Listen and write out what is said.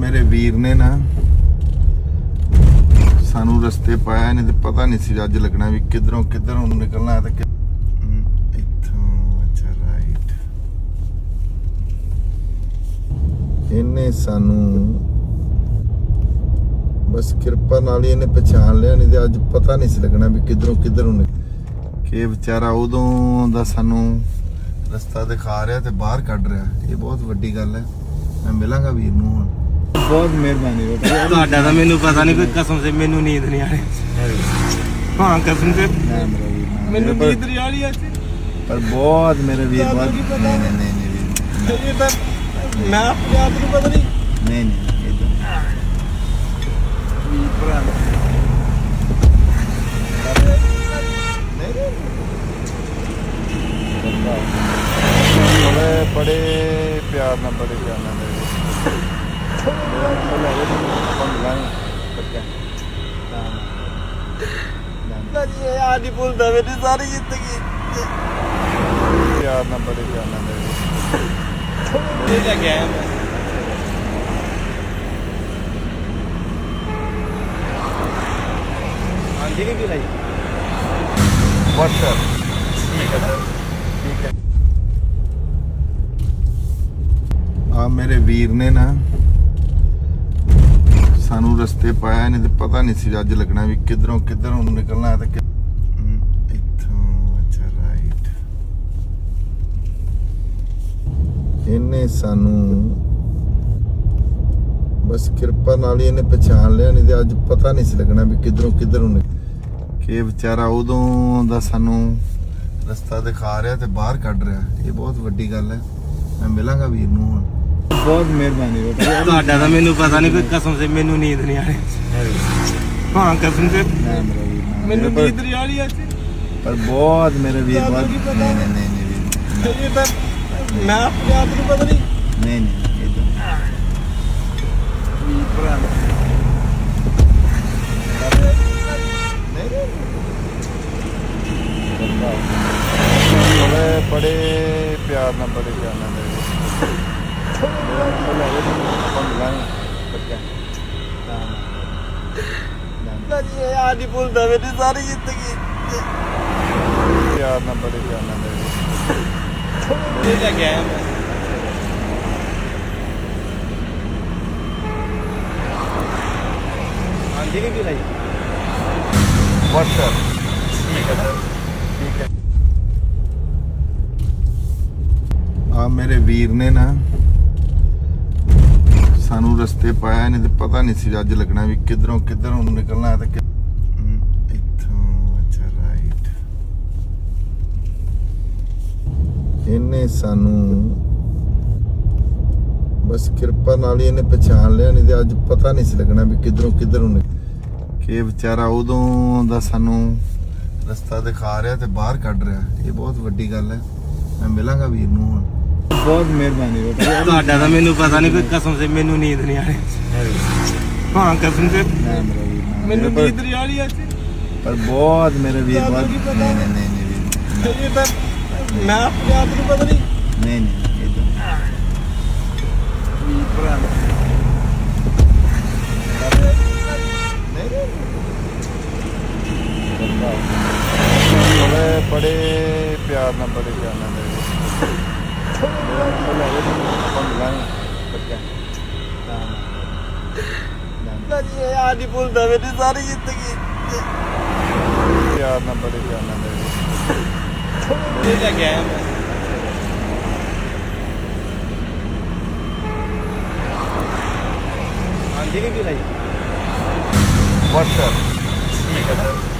ਮੇਰੇ ਵੀਰ ਨੇ ਨਾ ਸਾਨੂੰ ਰਸਤੇ ਪਾਇਆ ਨਹੀਂ ਤੇ ਪਤਾ ਨਹੀਂ ਸੀ ਅੱਜ ਲੱਗਣਾ ਵੀ ਕਿਧਰੋਂ ਕਿੱਧਰ ਨਿਕਲਣਾ ਹੈ ਤੇ ਇੱਥੋਂ, ਅੱਛਾ ਰਾਈਟ ਇਹਨੇ ਸਾਨੂੰ ਬਸ ਕਿਰਪਾ ਨਾਲ ਹੀ ਇਹਨੇ ਪਛਾਣ ਲਿਆ, ਨਹੀਂ ਤੇ ਅੱਜ ਪਤਾ ਨਹੀਂ ਸੀ ਲੱਗਣਾ ਵੀ ਕਿਧਰੋਂ ਕਿਧਰੋਂ ਨੂੰ ਕਿ ਵਿਚਾਰਾ ਉਦੋਂ ਦਾ ਸਾਨੂੰ ਰਸਤਾ ਦਿਖਾ ਰਿਹਾ ਤੇ ਬਾਹਰ ਕੱਢ ਰਿਹਾ। ਇਹ ਬਹੁਤ ਵੱਡੀ ਗੱਲ ਹੈ। ਮੈਂ ਮਿਲਾਂਗਾ ਵੀਰ ਨੂੰ ਹੁਣ। ਬਹੁਤ ਮਿਹਰਬਾਨੀ ਬੇਟਾ ਤੁਹਾਡਾ ਤਾਂ ਮੈਨੂੰ ਪਤਾ ਨਹੀਂ ਕੋਈ ਕਸਮ ਸੇ ਮੈਨੂੰ ਨੀਂਦ ਨਹੀਂ ਆ ਰਹੀ। ਹਾਂ ਕਸਮ ਸੇ। ਨਾ ਮੇਰਾ ਵੀਰ ਨਾ ਮੈਨੂੰ ਪਰ- ਨੀਂਦ ਨਹੀਂ ਆ ਰਹੀ ਅੱਜ। ਪਰ ਬਹੁਤ ਮੇਰੇ ਵੀਰ ਤੁਹਾਨੂੰ ਬਹੁਤ ਕੀ ਪਤਾ? ਨਹੀਂ ਨਹੀਂ ਨਹੀਂ ਨਹੀਂ ਵੀਰ ਇਹ ਤਾਂ ਮੈਂ ਆਪਣੇ ਆਪ ਨੂੰ ਪਤਾ ਨਹੀਂ। ਨਹੀਂ ਨਹੀਂ ਇਹ ਤਾਂ ਬੜੇ ਬੜੇ ਪਿਆਰ ਨਾਲ ਬੜੇ ਪਿਆਰ ਨਾਲ ਜੀ ਆ ਨਹੀਂ ਭੁੱਲਦਾ ਮੇਰੀ ਸਾਰੀ ਜ਼ਿੰਦਗੀ ਪਿਆਰ ਨਾਲ ਬੜੇ ਪਿਆਰ ਨਾਲ ਮੇਰੇ ਇਹ ਲੈ ਕੇ ਆਇਆ ਮੈਂ ਆਂਦੀ ਕਿ ਲਈ WhatsApp ਠੀਕ ਹੈ ਠੀਕ ਹੈ ਆ ਮੇਰੇ ਵੀਰ ਨੇ ਨਾ ਸਾਨੂੰ ਰਸਤੇ ਪਾਇਆ ਨਹੀਂ ਤੇ ਪਤਾ ਨਹੀਂ ਸੀ ਅੱਜ ਲੱਗਣਾ ਵੀ ਕਿੱਧਰੋਂ ਕਿੱਧਰ ਨਿਕਲਣਾ ਹੈ ਤੇ ਇੱਥੋਂ, ਅੱਛਾ ਰਾਈਟ ਇਹਨੇ ਸਾਨੂੰ ਬਸ ਕਿਰਪਾ ਨਾਲ ਹੀ ਇਹਨੇ ਪਛਾਣ ਲਿਆ ਨਹੀਂ ਤੇ ਅੱਜ ਪਤਾ ਨਹੀਂ ਸੀ ਲੱਗਣਾ ਵੀ ਕਿੱਧਰੋਂ ਕਿੱਧਰ ਨੂੰ ਨਿਕ- ਕਿ ਵਿਚਾਰਾ ਉਦੋਂ ਦਾ ਸਾਨੂੰ ਰਸਤਾ ਦਿਖਾ ਰਿਹਾ ਤੇ ਬਾਹਰ ਕੱਢ ਰਿਹਾ। ਇਹ ਬਹੁਤ ਵੱਡੀ ਗੱਲ ਹੈ। ਮੈਂ ਮਿਲਾਂਗਾ ਵੀਰ ਨੂੰ ਹੁਣ। ਬਹੁਤ ਮਿਹਰਬਾਨੀ ਬੇਟਾ ਤੁਹਾਡਾ ਤਾਂ ਮੈਨੂੰ ਪਤਾ ਨਹੀਂ ਕੋਈ ਕਸਮ ਸੇ ਮੈਨੂੰ ਨੀਂਦ ਨਹੀਂ ਆ ਰਹੀ। ਹਾਂ ਕਸਮ ਸੇ। ਮੈਨੂੰ ਨੀਂਦ ਨਹੀਂ ਆ ਰਹੀ ਅੱਜ। ਪਰ ਬਹੁਤ ਮੇਰੇ ਵੀਰ ਬਹੁਤ? ਨਹੀਂ ਨਹੀਂ ਨਹੀਂ ਨਹੀਂ। ਵੀਰ ਇਹ ਤਾਂ ਮੈਂ ਆਪਣੇ ਆਪ ਨੂੰ ਪਤਾ ਨਹੀਂ ਨਹੀਂ ਨਹੀਂ ਇਹ ਤਾਂ ਬੜੇ ਬੜੇ ਪਿਆਰ ਨਾਲ ਬੜੇ ਪਿਆਰ ਨਾਲ ਮੇਰੇ ਇਹ ਆ ਨਹੀਂ ਭੁੱਲਦਾ ਮੇਰੀ ਸਾਰੀ ਜ਼ਿੰਦਗੀ ਪਿਆਰ ਨਾਲ ਬੜੇ ਪਿਆਰ ਨਾਲ ਮੇਰੇ ਇਹ ਲੈ ਕੇ ਆਇਆ ਮੈਂ ਆਂਦੀ ਕਿ ਲਈ WhatsApp ਠੀਕ ਹੈ ਸਰ ਠੀਕ ਹੈ ਆ ਮੇਰੇ ਵੀਰ ਨੇ ਨਾ ਰਸਤੇ ਪਾਇਆ ਨਹੀਂ ਤੇ ਪਤਾ ਨਹੀਂ ਸੀ ਅੱਜ ਲੱਗਣਾ ਵੀ ਕਿਧਰੋਂ ਕਿੱਧਰ ਨਿਕਲਣਾ ਹੈ ਤੇ ਇੱਥੋਂ, ਅੱਛਾ ਰਾਈਟ ਇਹਨੇ ਸਾਨੂੰ ਬਸ ਕਿਰਪਾ ਨਾਲ ਹੀ ਇਹਨੇ ਪਛਾਣ ਲਿਆ ਨਹੀਂ ਤੇ ਅੱਜ ਪਤਾ ਨਹੀਂ ਸੀ ਲੱਗਣਾ ਵੀ ਕਿਧਰੋਂ ਕਿਧਰੋਂ ਨੂੰ ਨਿਕ- ਕਿ ਵਿਚਾਰਾ ਉਦੋਂ ਦਾ ਸਾਨੂੰ ਰਸਤਾ ਦਿਖਾ ਰਿਹਾ ਤੇ ਬਾਹਰ ਕੱਢ ਰਿਹਾ। ਇਹ ਬਹੁਤ ਵੱਡੀ ਗੱਲ ਹੈ। ਮੈਂ ਮਿਲਾਂਗਾ ਵੀਰ ਨੂੰ ਹੁਣ। ਬਹੁਤ ਮਿਹਰਬਾਨੀ ਬੇਟਾ ਤੁਹਾਡਾ ਤਾਂ ਮੈਨੂੰ ਪਤਾ ਨਹੀਂ ਕੋਈ ਕਸਮ ਸੇ ਮੈਨੂੰ ਨੀਂਦ ਨਹੀਂ ਆ ਰਹੀ। ਹਾਂ ਕਸਮ ਸੇ। ਮੈਨੂੰ ਨੀਂਦ ਨਹੀਂ ਆ ਰਹੀ ਅੱਜ। ਪਰ ਬਹੁਤ ਮੇਰੇ ਵੀਰ ਬਹੁਤ? ਨਹੀਂ ਨਹੀਂ ਨਹੀਂ ਨਹੀਂ। ਵੀਰ ਇਹ ਤਾਂ ਮੈਂ ਆਪਣੇ ਆਪ ਨੂੰ ਪਤਾ ਨਹੀਂ ਨਹੀਂ ਨਹੀਂ ਇਹ ਤਾਂ ਬੜੇ ਬੜੇ ਪਿਆਰ ਨਾਲ ਬੜੇ ਪਿਆਰ ਨਾਲ ਮੇਰੇ ਜੀ ਇਹ ਆ ਨਹੀਂ ਭੁੱਲਦਾ ਮੇਰੀ ਸਾਰੀ ਜ਼ਿੰਦਗੀ ਪਿਆਰ ਨਾਲ ਬੜੇ ਪਿਆਰ ਨਾਲ ਮੇਰੇ ਇਹ ਲੈ ਕੇ ਆਇਆ ਮੈਂ ਆਂਦੀ ਕਿ ਲਈ WhatsApp ਠੀਕ ਹੈ ਸਰ